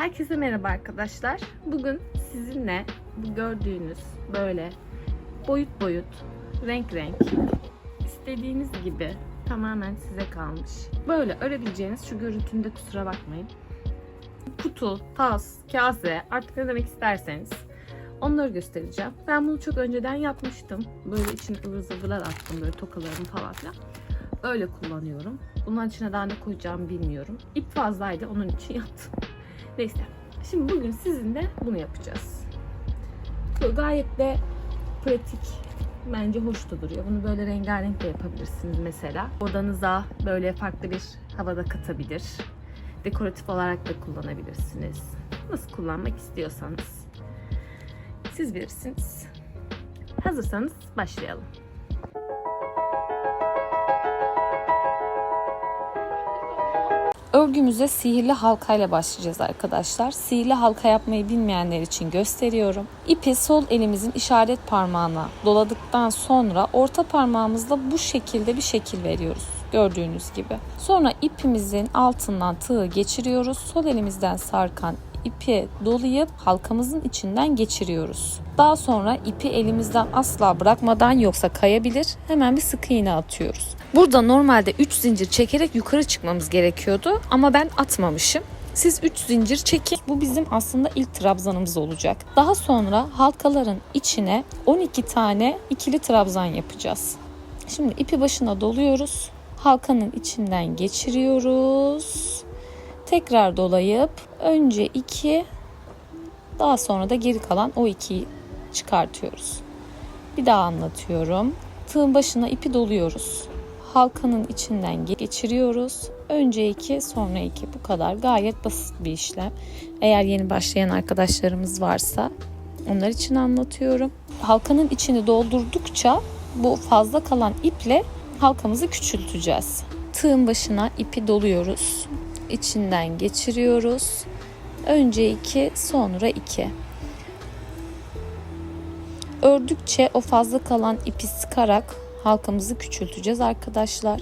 Herkese merhaba arkadaşlar. Bugün sizinle gördüğünüz böyle boyut boyut, renk renk, istediğiniz gibi tamamen size kalmış. Böyle örebileceğiniz şu görüntümde kusura bakmayın. Kutu, tas, kase artık ne demek isterseniz onları göstereceğim. Ben bunu çok önceden yapmıştım. Böyle içine ıvır zıvırlar attım böyle tokalarımı falan filan. Öyle kullanıyorum. Bunun içine daha ne koyacağımı bilmiyorum. İp fazlaydı onun için yaptım. Neyse. Şimdi bugün sizinle bunu yapacağız. Bu gayet de pratik. Bence hoş da duruyor. Bunu böyle rengarenk de yapabilirsiniz mesela. Odanıza böyle farklı bir havada katabilir. Dekoratif olarak da kullanabilirsiniz. Nasıl kullanmak istiyorsanız. Siz bilirsiniz. Hazırsanız başlayalım. Örgümüze sihirli halkayla başlayacağız arkadaşlar. Sihirli halka yapmayı bilmeyenler için gösteriyorum. İpi sol elimizin işaret parmağına doladıktan sonra orta parmağımızla bu şekilde bir şekil veriyoruz. Gördüğünüz gibi. Sonra ipimizin altından tığı geçiriyoruz. Sol elimizden sarkan ipi dolayıp halkamızın içinden geçiriyoruz. Daha sonra ipi elimizden asla bırakmadan yoksa kayabilir. Hemen bir sık iğne atıyoruz. Burada normalde 3 zincir çekerek yukarı çıkmamız gerekiyordu ama ben atmamışım. Siz 3 zincir çekin. Bu bizim aslında ilk trabzanımız olacak. Daha sonra halkaların içine 12 tane ikili trabzan yapacağız. Şimdi ipi başına doluyoruz. Halkanın içinden geçiriyoruz. Tekrar dolayıp önce 2 daha sonra da geri kalan o 2'yi çıkartıyoruz. Bir daha anlatıyorum. Tığın başına ipi doluyoruz. Halkanın içinden geçiriyoruz. Önce 2 sonra 2 bu kadar. Gayet basit bir işlem. Eğer yeni başlayan arkadaşlarımız varsa onlar için anlatıyorum. Halkanın içini doldurdukça bu fazla kalan iple halkamızı küçülteceğiz. Tığın başına ipi doluyoruz. İçinden geçiriyoruz. Önce 2 sonra 2. Ördükçe o fazla kalan ipi sıkarak halkamızı küçülteceğiz arkadaşlar.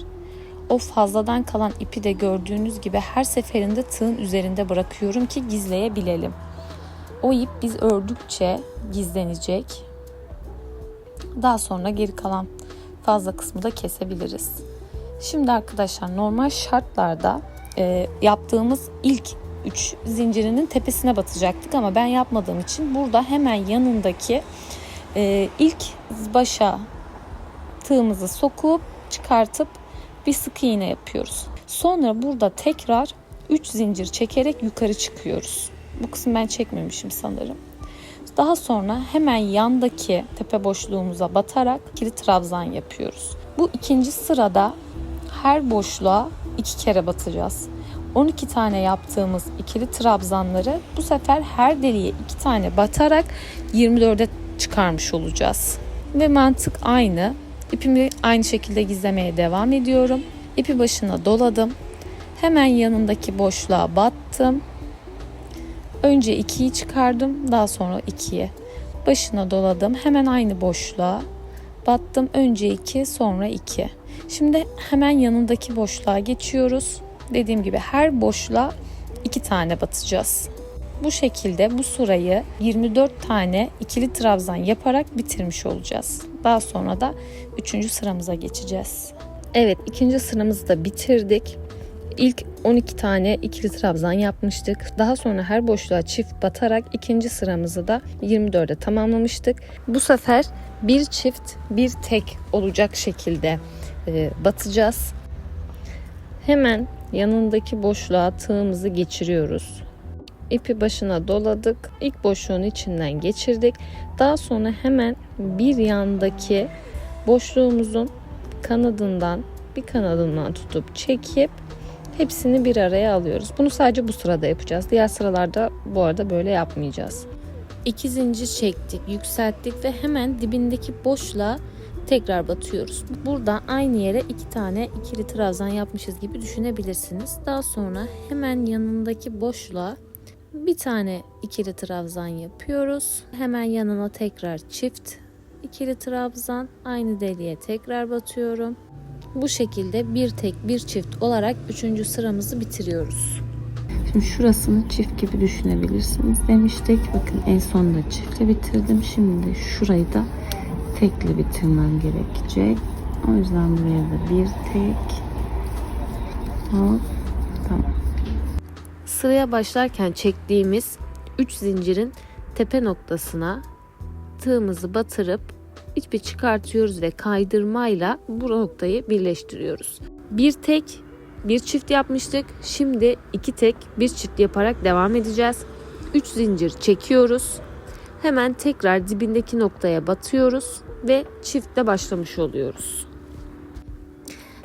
O fazladan kalan ipi de gördüğünüz gibi her seferinde tığın üzerinde bırakıyorum ki gizleyebilelim. O ip biz ördükçe gizlenecek. Daha sonra geri kalan fazla kısmı da kesebiliriz. Şimdi arkadaşlar normal şartlarda e, yaptığımız ilk 3 zincirinin tepesine batacaktık ama ben yapmadığım için burada hemen yanındaki e, ilk başa tığımızı sokup çıkartıp bir sık iğne yapıyoruz. Sonra burada tekrar 3 zincir çekerek yukarı çıkıyoruz. Bu kısmı ben çekmemişim sanırım. Daha sonra hemen yandaki tepe boşluğumuza batarak ikili trabzan yapıyoruz. Bu ikinci sırada her boşluğa iki kere batacağız. 12 tane yaptığımız ikili trabzanları bu sefer her deliğe iki tane batarak 24'e çıkarmış olacağız. Ve mantık aynı. İpimi aynı şekilde gizlemeye devam ediyorum. İpi başına doladım. Hemen yanındaki boşluğa battım. Önce 2'yi çıkardım, daha sonra 2'ye. Başına doladım. Hemen aynı boşluğa battım. Önce 2, sonra 2. Şimdi hemen yanındaki boşluğa geçiyoruz. Dediğim gibi her boşluğa 2 tane batacağız. Bu şekilde bu sırayı 24 tane ikili trabzan yaparak bitirmiş olacağız. Daha sonra da 3. sıramıza geçeceğiz. Evet ikinci sıramızı da bitirdik. İlk 12 tane ikili trabzan yapmıştık. Daha sonra her boşluğa çift batarak ikinci sıramızı da 24'e tamamlamıştık. Bu sefer bir çift bir tek olacak şekilde e, batacağız. Hemen yanındaki boşluğa tığımızı geçiriyoruz. İpi başına doladık. İlk boşluğun içinden geçirdik. Daha sonra hemen bir yandaki boşluğumuzun kanadından bir kanadından tutup çekip hepsini bir araya alıyoruz. Bunu sadece bu sırada yapacağız. Diğer sıralarda bu arada böyle yapmayacağız. İki zincir çektik, yükselttik ve hemen dibindeki boşluğa tekrar batıyoruz. Burada aynı yere iki tane ikili trabzan yapmışız gibi düşünebilirsiniz. Daha sonra hemen yanındaki boşluğa bir tane ikili trabzan yapıyoruz. Hemen yanına tekrar çift ikili trabzan aynı deliğe tekrar batıyorum. Bu şekilde bir tek bir çift olarak üçüncü sıramızı bitiriyoruz. Şimdi şurasını çift gibi düşünebilirsiniz demiştik. Bakın en sonunda çiftle bitirdim. Şimdi şurayı da tekle bitirmem gerekecek. O yüzden buraya da bir tek. Hop. Tamam. Sıraya başlarken çektiğimiz 3 zincirin tepe noktasına tığımızı batırıp ipi çıkartıyoruz ve kaydırmayla bu noktayı birleştiriyoruz. Bir tek bir çift yapmıştık. Şimdi iki tek bir çift yaparak devam edeceğiz. 3 zincir çekiyoruz. Hemen tekrar dibindeki noktaya batıyoruz ve çiftle başlamış oluyoruz.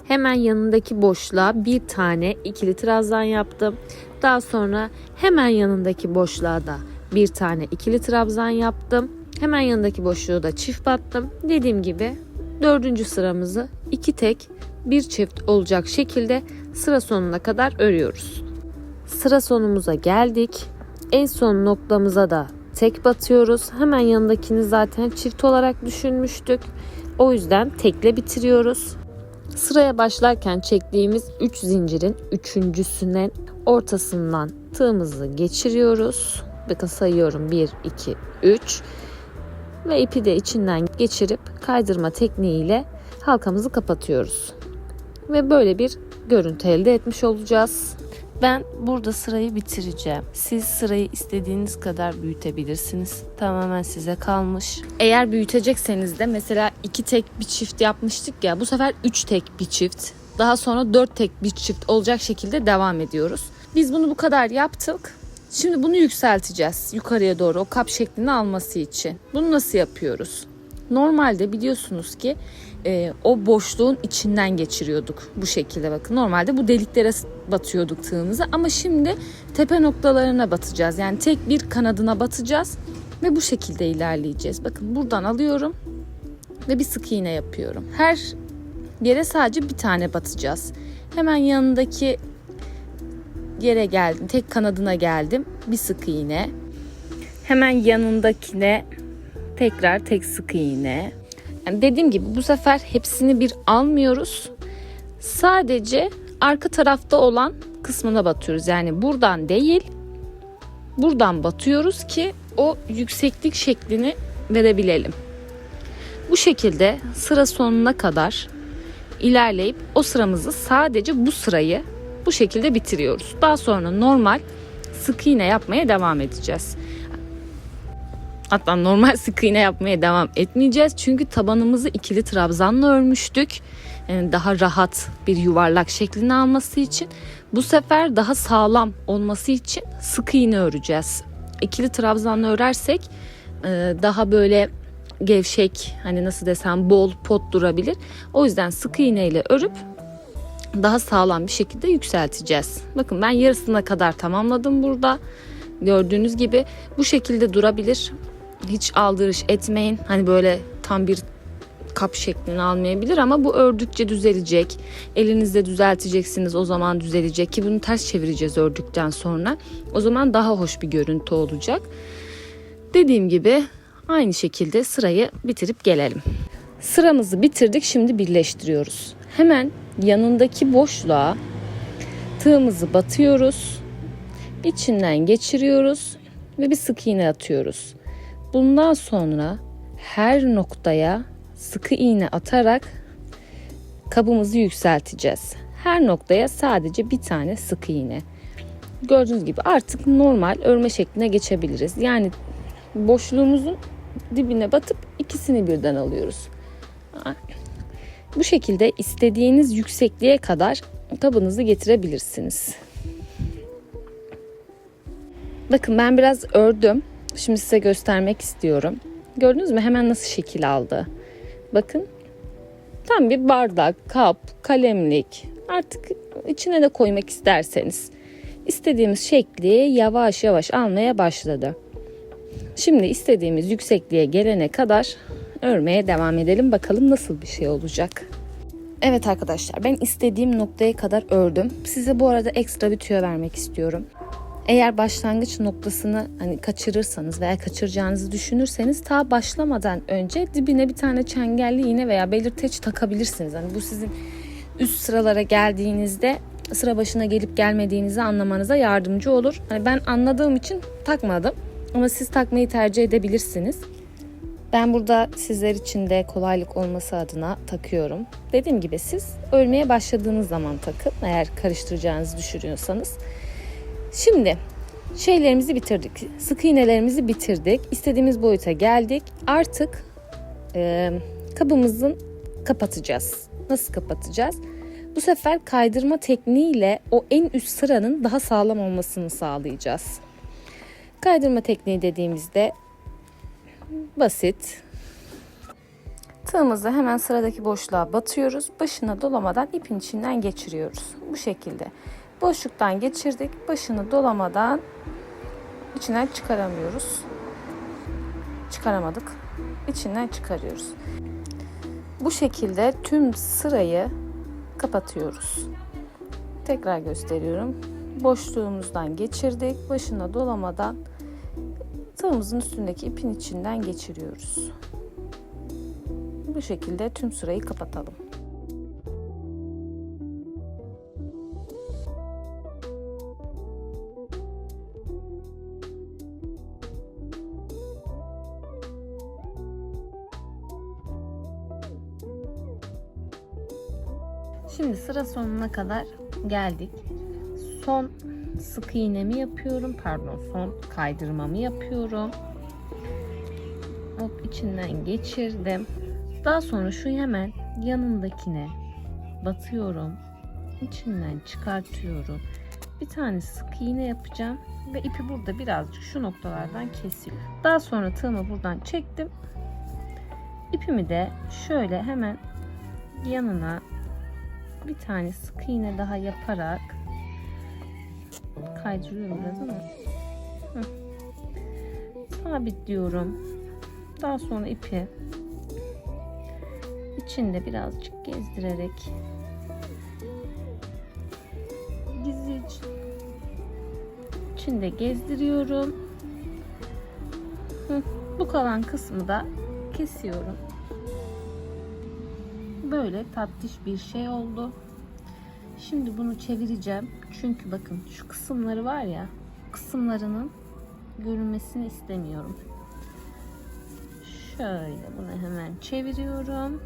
Hemen yanındaki boşluğa bir tane ikili trabzan yaptım. Daha sonra hemen yanındaki boşluğa da bir tane ikili trabzan yaptım. Hemen yanındaki boşluğu da çift battım. Dediğim gibi dördüncü sıramızı iki tek bir çift olacak şekilde sıra sonuna kadar örüyoruz. Sıra sonumuza geldik. En son noktamıza da tek batıyoruz. Hemen yanındakini zaten çift olarak düşünmüştük. O yüzden tekle bitiriyoruz. Sıraya başlarken çektiğimiz 3 zincirin üçüncüsüne ortasından tığımızı geçiriyoruz. Bakın sayıyorum 1, 2, 3 ve ipi de içinden geçirip kaydırma tekniğiyle halkamızı kapatıyoruz. Ve böyle bir görüntü elde etmiş olacağız. Ben burada sırayı bitireceğim. Siz sırayı istediğiniz kadar büyütebilirsiniz. Tamamen size kalmış. Eğer büyütecekseniz de mesela iki tek bir çift yapmıştık ya. Bu sefer üç tek bir çift. Daha sonra dört tek bir çift olacak şekilde devam ediyoruz. Biz bunu bu kadar yaptık. Şimdi bunu yükselteceğiz yukarıya doğru o kap şeklini alması için. Bunu nasıl yapıyoruz? Normalde biliyorsunuz ki e, o boşluğun içinden geçiriyorduk bu şekilde bakın. Normalde bu deliklere batıyorduk tığımızı ama şimdi tepe noktalarına batacağız. Yani tek bir kanadına batacağız ve bu şekilde ilerleyeceğiz. Bakın buradan alıyorum ve bir sık iğne yapıyorum. Her yere sadece bir tane batacağız. Hemen yanındaki yere geldim. Tek kanadına geldim. Bir sık iğne. Hemen yanındakine tekrar tek sık iğne. Yani dediğim gibi bu sefer hepsini bir almıyoruz. Sadece arka tarafta olan kısmına batıyoruz. Yani buradan değil, buradan batıyoruz ki o yükseklik şeklini verebilelim. Bu şekilde sıra sonuna kadar ilerleyip o sıramızı sadece bu sırayı bu şekilde bitiriyoruz. Daha sonra normal sık iğne yapmaya devam edeceğiz. Hatta normal sık iğne yapmaya devam etmeyeceğiz. Çünkü tabanımızı ikili trabzanla örmüştük. Yani daha rahat bir yuvarlak şeklini alması için. Bu sefer daha sağlam olması için sık iğne öreceğiz. İkili trabzanla örersek e, daha böyle gevşek hani nasıl desem bol pot durabilir. O yüzden sık iğne ile örüp daha sağlam bir şekilde yükselteceğiz. Bakın ben yarısına kadar tamamladım burada. Gördüğünüz gibi bu şekilde durabilir. Hiç aldırış etmeyin. Hani böyle tam bir kap şeklini almayabilir ama bu ördükçe düzelecek. Elinizde düzelteceksiniz o zaman düzelecek ki bunu ters çevireceğiz ördükten sonra. O zaman daha hoş bir görüntü olacak. Dediğim gibi aynı şekilde sırayı bitirip gelelim. Sıramızı bitirdik şimdi birleştiriyoruz. Hemen yanındaki boşluğa tığımızı batıyoruz. İçinden geçiriyoruz ve bir sık iğne atıyoruz. Bundan sonra her noktaya sıkı iğne atarak kabımızı yükselteceğiz. Her noktaya sadece bir tane sık iğne. Gördüğünüz gibi artık normal örme şekline geçebiliriz. Yani boşluğumuzun dibine batıp ikisini birden alıyoruz. Bu şekilde istediğiniz yüksekliğe kadar kabınızı getirebilirsiniz. Bakın ben biraz ördüm. Şimdi size göstermek istiyorum. Gördünüz mü hemen nasıl şekil aldı. Bakın tam bir bardak, kap, kalemlik artık içine de koymak isterseniz istediğimiz şekli yavaş yavaş almaya başladı. Şimdi istediğimiz yüksekliğe gelene kadar örmeye devam edelim. Bakalım nasıl bir şey olacak. Evet arkadaşlar ben istediğim noktaya kadar ördüm. Size bu arada ekstra bir tüyo vermek istiyorum. Eğer başlangıç noktasını hani kaçırırsanız veya kaçıracağınızı düşünürseniz ta başlamadan önce dibine bir tane çengelli iğne veya belirteç takabilirsiniz. Hani bu sizin üst sıralara geldiğinizde sıra başına gelip gelmediğinizi anlamanıza yardımcı olur. Hani ben anladığım için takmadım ama siz takmayı tercih edebilirsiniz. Ben burada sizler için de kolaylık olması adına takıyorum. Dediğim gibi siz örmeye başladığınız zaman takın eğer karıştıracağınızı düşünüyorsanız. Şimdi şeylerimizi bitirdik. Sık iğnelerimizi bitirdik. İstediğimiz boyuta geldik. Artık e, kabımızın kapatacağız. Nasıl kapatacağız? Bu sefer kaydırma tekniğiyle o en üst sıranın daha sağlam olmasını sağlayacağız. Kaydırma tekniği dediğimizde basit. Tığımızı hemen sıradaki boşluğa batıyoruz. Başına dolamadan ipin içinden geçiriyoruz. Bu şekilde. Boşluktan geçirdik. Başını dolamadan içinden çıkaramıyoruz. Çıkaramadık. İçinden çıkarıyoruz. Bu şekilde tüm sırayı kapatıyoruz. Tekrar gösteriyorum. Boşluğumuzdan geçirdik. Başına dolamadan tığımızın üstündeki ipin içinden geçiriyoruz. Bu şekilde tüm sırayı kapatalım. Şimdi sıra sonuna kadar geldik. Son sık iğnemi yapıyorum. Pardon, son kaydırmamı yapıyorum. Hop içinden geçirdim. Daha sonra şu hemen yanındakine batıyorum. İçinden çıkartıyorum. Bir tane sık iğne yapacağım ve ipi burada birazcık şu noktalardan kesiyorum. Daha sonra tığımı buradan çektim. İpimi de şöyle hemen yanına bir tane sık iğne daha yaparak kaydırıyorum biraz ama Hı. sabitliyorum. Daha sonra ipi içinde birazcık gezdirerek dizi içinde gezdiriyorum. Hı. Bu kalan kısmı da kesiyorum. Böyle tatlış bir şey oldu. Şimdi bunu çevireceğim. Çünkü bakın şu kısımları var ya kısımlarının görünmesini istemiyorum. Şöyle bunu hemen çeviriyorum.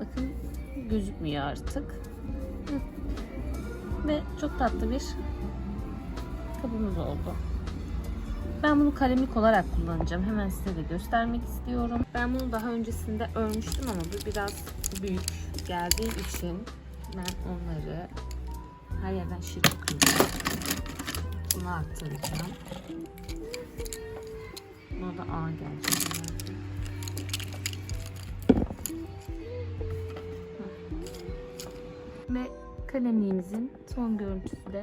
Bakın gözükmüyor artık. Ve çok tatlı bir kabımız oldu. Ben bunu kalemlik olarak kullanacağım. Hemen size de göstermek istiyorum. Ben bunu daha öncesinde örmüştüm ama bu biraz büyük geldiği için ben onları her yerden şiir çıkıyor. Bunu aktaracağım. Buna da A gelecek. Ve kalemliğimizin son görüntüsü de